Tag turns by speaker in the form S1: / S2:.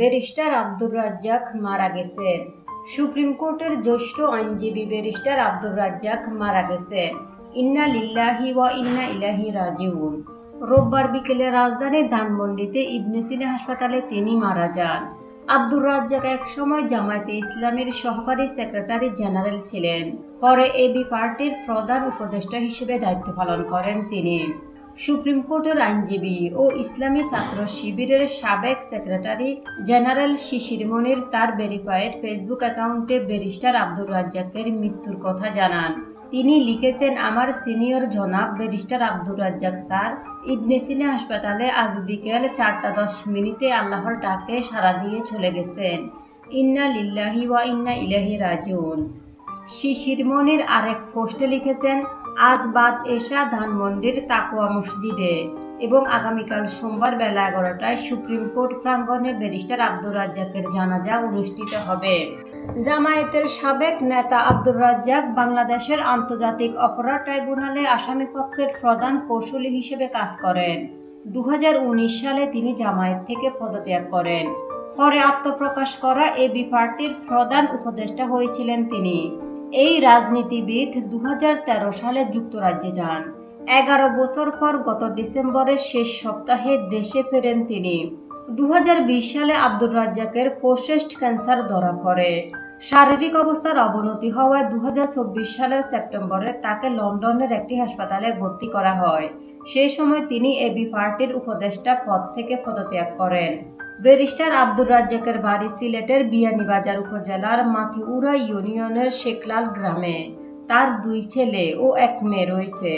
S1: barrister Abdur Razzak মারা গেছেন supreme কোর্টের জ্যেষ্ঠ আইনজীবী ব্যারিস্টার আব্দুর রাজ্জাক মারা গেছেন ইন্না লিল্লাহি ওয়া ইন্না ইলাহি রাজিউন রোববার বিকেলে রাজধানীর ধানমন্ডিতে ইবনে সিনা হাসপাতালে তিনি মারা যান আব্দুর রাজ্জাক একসময় জামায়াতে ইসলামের সহকারী সেক্রেটারি জেনারেল ছিলেন পরে এবি পার্টির প্রধান উপদেষ্টা হিসেবে দায়িত্ব পালন করেন তিনি সুপ্রিম কোর্টের আইনজীবী ও ইসলামী ছাত্র শিবিরের সাবেক সেক্রেটারি জেনারেল শিশির মনির তার ভেরিফাইড ফেসবুক অ্যাকাউন্টে ব্যারিস্টার আব্দুর রাজ্জাকের মৃত্যুর কথা জানান তিনি লিখেছেন আমার সিনিয়র জনাব ব্যারিস্টার আব্দুর রাজ্জাক স্যার ইবনে সিনা হাসপাতালে আজ বিকেল চারটা দশ মিনিটে আল্লাহর ডাকে সারা দিয়ে চলে গেছেন ইন্না লিল্লাহি ওয়া ইন্না ইলাহি রাজুন শিশির মনির আরেক পোস্টে লিখেছেন আজ বাদ এশা ধানমন্ডির তাকোয়া মসজিদে এবং আগামীকাল সোমবার বেলা এগারোটায় সুপ্রিম কোর্ট প্রাঙ্গনে ব্যারিস্টার আব্দুর রাজ্জাকের জানাজা অনুষ্ঠিত হবে জামায়াতের সাবেক নেতা আব্দুর রাজ্জাক বাংলাদেশের আন্তর্জাতিক অপরাধ ট্রাইব্যুনালে আসামিপক্ষের প্রধান কৌশলী হিসেবে কাজ করেন দু সালে তিনি জামায়াত থেকে পদত্যাগ করেন পরে আত্মপ্রকাশ করা এবি পার্টির প্রধান উপদেষ্টা হয়েছিলেন তিনি এই রাজনীতিবিদ দু সালে যুক্তরাজ্যে যান এগারো বছর পর গত ডিসেম্বরের শেষ সপ্তাহে দেশে ফেরেন তিনি দু সালে আব্দুর রাজ্জাকের পোস্টেস্ট ক্যান্সার ধরা পড়ে শারীরিক অবস্থার অবনতি হওয়ায় দু সালের সেপ্টেম্বরে তাকে লন্ডনের একটি হাসপাতালে ভর্তি করা হয় সেই সময় তিনি এবি পার্টির উপদেষ্টা পদ থেকে পদত্যাগ করেন ব্যারিস্টার আব্দুর রাজ্জাকের বাড়ি সিলেটের বিয়ানীবাজার উপজেলার মাথিউরা ইউনিয়নের শেখলাল গ্রামে তার দুই ছেলে ও এক মেয়ে রয়েছে